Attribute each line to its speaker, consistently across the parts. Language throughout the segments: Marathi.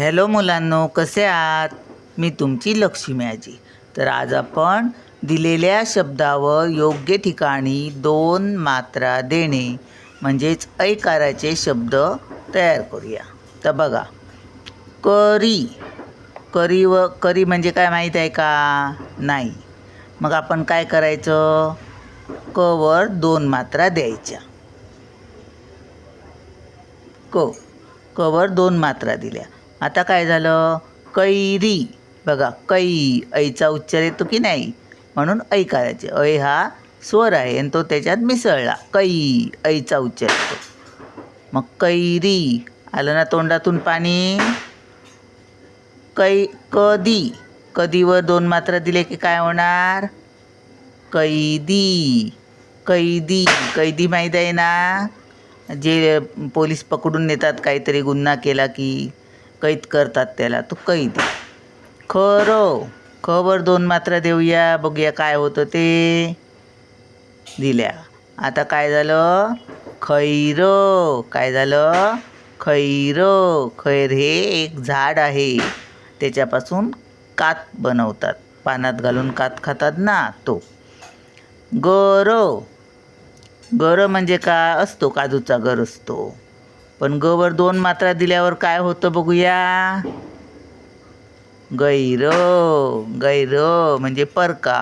Speaker 1: हॅलो मुलांनो कसे आहात? मी तुमची लक्ष्मी आजी. तर आज आपण दिलेल्या शब्दावर योग्य ठिकाणी दोन मात्रा देणे म्हणजेच ऐकाराचे शब्द तयार करूया. तर बघा करी. करी व करी म्हणजे काय माहीत आहे का? नाही. मग आपण काय करायचं? कवर दोन मात्रा द्यायच्या. क कवर दोन मात्रा दिल्या. आता काय झालं? कैरी. बघा कै ऐचा उच्चार येतो की नाही? म्हणून ऐ करायचे ऐ हा स्वर आहे आणि तो त्याच्यात मिसळला. कै ऐचा उच्चार येतो. मग कैरी. आलं ना तोंडातून पाणी? कै कधी कधीवर दोन मात्रा दिले की काय होणार? कैदी. कैदी. कैदी माहीत आहे ना? जे पोलीस पकडून नेतात काहीतरी गुन्हा केला की. कैद करतात त्याला. तो कैद. खरं. खबर दोन मात्रा देऊया. बघूया काय होतं ते. दिल्या. आता काय झालं? खैर. काय झालं? खैर. खैर हे एक झाड आहे. त्याच्यापासून कात बनवतात. पानात घालून कात खातात ना तो. गर. गर म्हणजे का? असतो. काजूचा गर असतो. पण गवर दोन मात्रा दिल्यावर काय होतं बघूया? गैर गैर म्हणजे परका.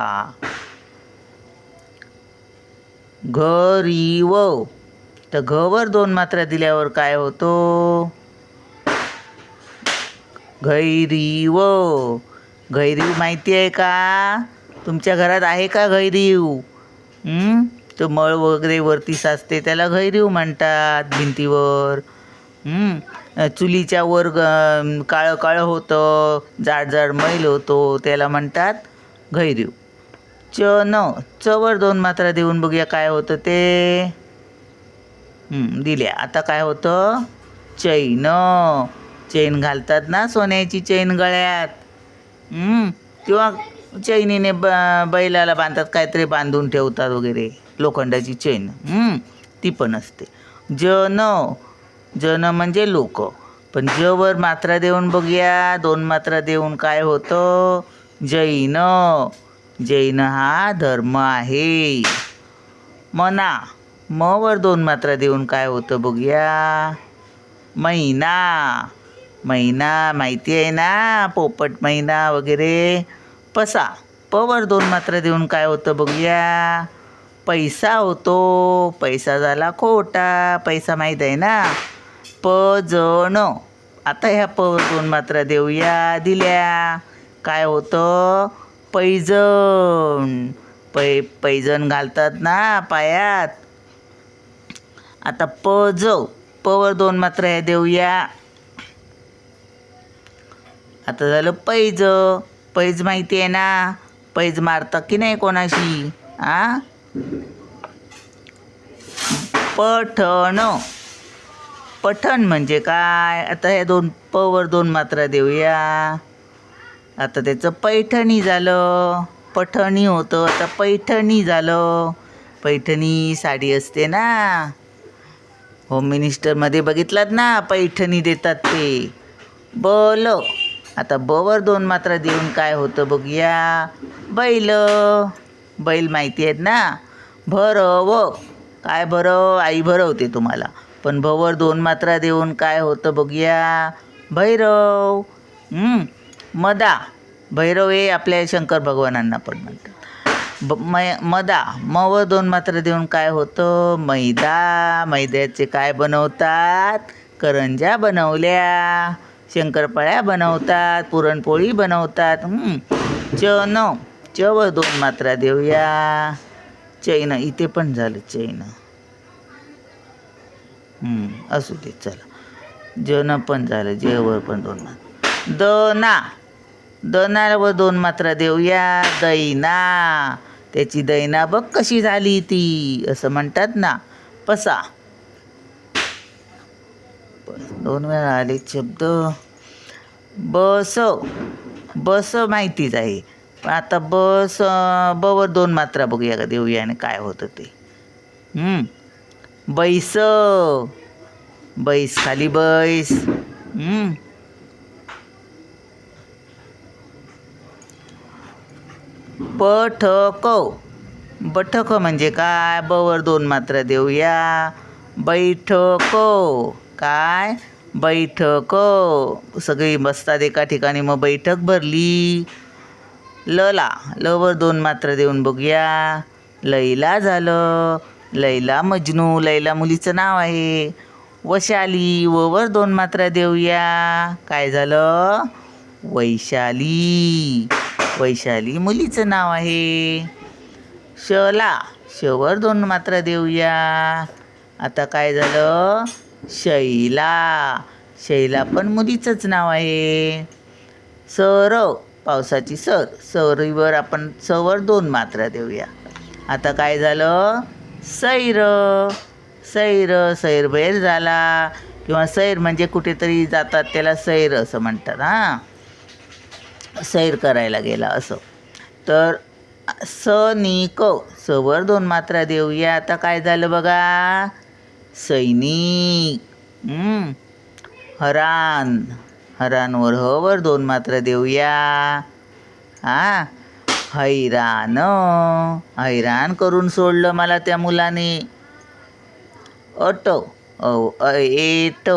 Speaker 1: घरीव तर घवर दोन मात्रा दिल्यावर काय होतो? घैरीव घैरीव माहिती आहे का? तुमच्या घरात आहे का घैरीव? हं? तो मळ वगैरे वरती साचते त्याला घैरीव म्हणतात भिंतीवर. चुलीच्या वर ग- काळं काळं होतं जाड जाड मैल होतो त्याला म्हणतात घैरीव. च न चवर दोन मात्रा देऊन बघूया काय होतं ते. दिल्या आता काय होतं? चैन. चैन घालतात ना सोन्याची चैन गळ्यात. किंवा चैनीने ब बैलाला बांधतात काहीतरी बांधून ठेवतात वगैरे. लोखंडाची चैन. ती पण असते. जन जन म्हणजे लोक. पण जवर मात्रा देऊन बघूया. दोन मात्रा देऊन काय होतं? जैन. जैन हा धर्म आहे. मना. मवर दोन मात्रा देऊन काय होतं बघूया? महिना. महिना माहिती आहे ना? पोपट महिना वगैरे. पसा. पवर दोन मात्रा देऊन काय होतं बघूया? पैसा होतो पैसा झाला खोटा पैसा माहीत आहे ना? प जण आता ह्या प दोन मात्रा देऊया दिल्या. काय होतं? पैजण पै पैजण घालतात ना पायात. आता प ज पवर दोन मात्र ह्या देऊया. आता झालं पैज. पैज माहिती आहे ना? पैज मारतं की नाही कोणाशी? आ? पठण. पठण म्हणजे काय? आता हे दोन पवर दोन मात्रा देऊया. आता त्याचं पैठणी झालं. पठणी होतं आता पैठणी झालं. पैठणी साडी असते ना? होम मिनिस्टरमध्ये बघितलात ना? पैठणी देतात ते. बल. आता बवर दोन मात्रा देऊन काय होतं बघूया. बैल. बैल माहिती आहेत ना? भरव. काय भरव आई भरवते तुम्हाला. पण भवर दोन मात्रा देऊन काय होतं बघूया. भैरव मदा. भैरव हे आपल्या शंकर भगवानांना पण म्हणतात. ब मै मदा मव दोन मात्रा देऊन काय होतं? मैदा. मैद्याचे काय बनवतात? करंज्या बनवल्या. शंकरपाळ्या बनवतात. पुरणपोळी बनवतात. च न च व दोन मात्रा देऊया. चैन इथे पण झालं चैन. असू दे चला. जन पण झालं जेवर पण दोन मात्रा. दना दनावर दोन मात्रा देऊया दैना. त्याची दैना बघ कशी झाली ती असं म्हणतात ना पसा. दोन वेळा आले शब्द. बस बस माहितीच आहे. आता बस बवर दोन मात्रा बघूया का देऊया आणि काय होतं ते. बैस बैस खाली बैस. पठक. बठक म्हणजे काय? बवर दोन मात्रा देऊया. बैठक. काय? बैठक. सगळी बसतात एका ठिकाणी मग बैठक भरली. लला. लवर दोन मात्र देऊन बघूया. लैला झालं. लैला मजनू. लैला मुलीचं नाव आहे. वशाली ववर दोन मात्रा देऊया. काय झालं? वैशाली. वैशाली मुलीचं नाव आहे. शला. शवर दोन मात्रा देऊया. आता काय झालं? शैला. शैला पण मुलीचंच नाव आहे. सरव. पावसाची सर सरीवर आपण सवर दोन मात्रा देऊया. आता काय झालं? सैर सैर सैरभैर झाला. किंवा सैर म्हणजे कुठेतरी जातात त्याला सैर असं म्हणतात हां? सैर करायला गेला असं. तर स नी क सवर दोन मात्रा देऊया. आता काय झालं बघा? सैनिक. हरान. हरानवर हवर दोन मात्रा देऊया. हा हैराण हैराण करून सोडलं मला त्या मुलाने. अट औ अ एट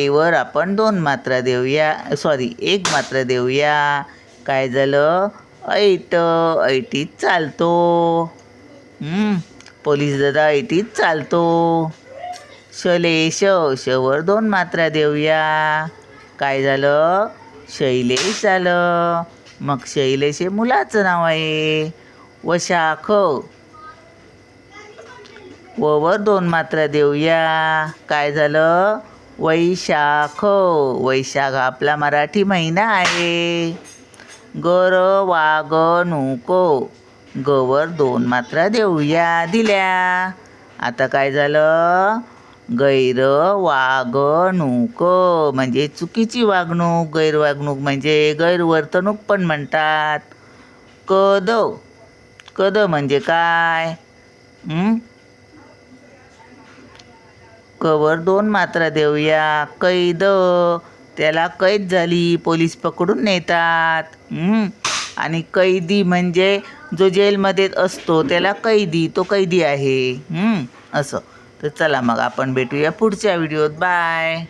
Speaker 1: एवर आपण दोन मात्रा देऊया. सॉरी एक मात्रा देऊया. काय झालं? ऐट ऐटीत चालतो. पोलीस दादा ऐटीत चालतो. शलेश शवर दोन मात्रा देऊया. काय झालं? शैलेश झालं मग शैलेश हे मुलाचं नाव आहे. वशाख ववर दोन मात्रा देऊया. काय झालं? वैशाख. वैशाख आपला मराठी महिना आहे. गर वाग नुको गवर दोन मात्रा देऊया. दिल्या. आता काय झालं? गैर वागणूक म्हणजे चुकीची वागणूक गैरवागणूक म्हणजे गैरवर्तणूक पण म्हणतात. कद कद म्हणजे काय? कवर दोन मात्रा देऊया. कैद त्याला कैद झाली पोलीस पकडून नेतात. आणि कैदी म्हणजे जो जेलमध्ये असतो त्याला कैदी तो कैदी आहे. असं. तर चला मग आपण भेटूया पुढच्या व्हिडिओत. बाय.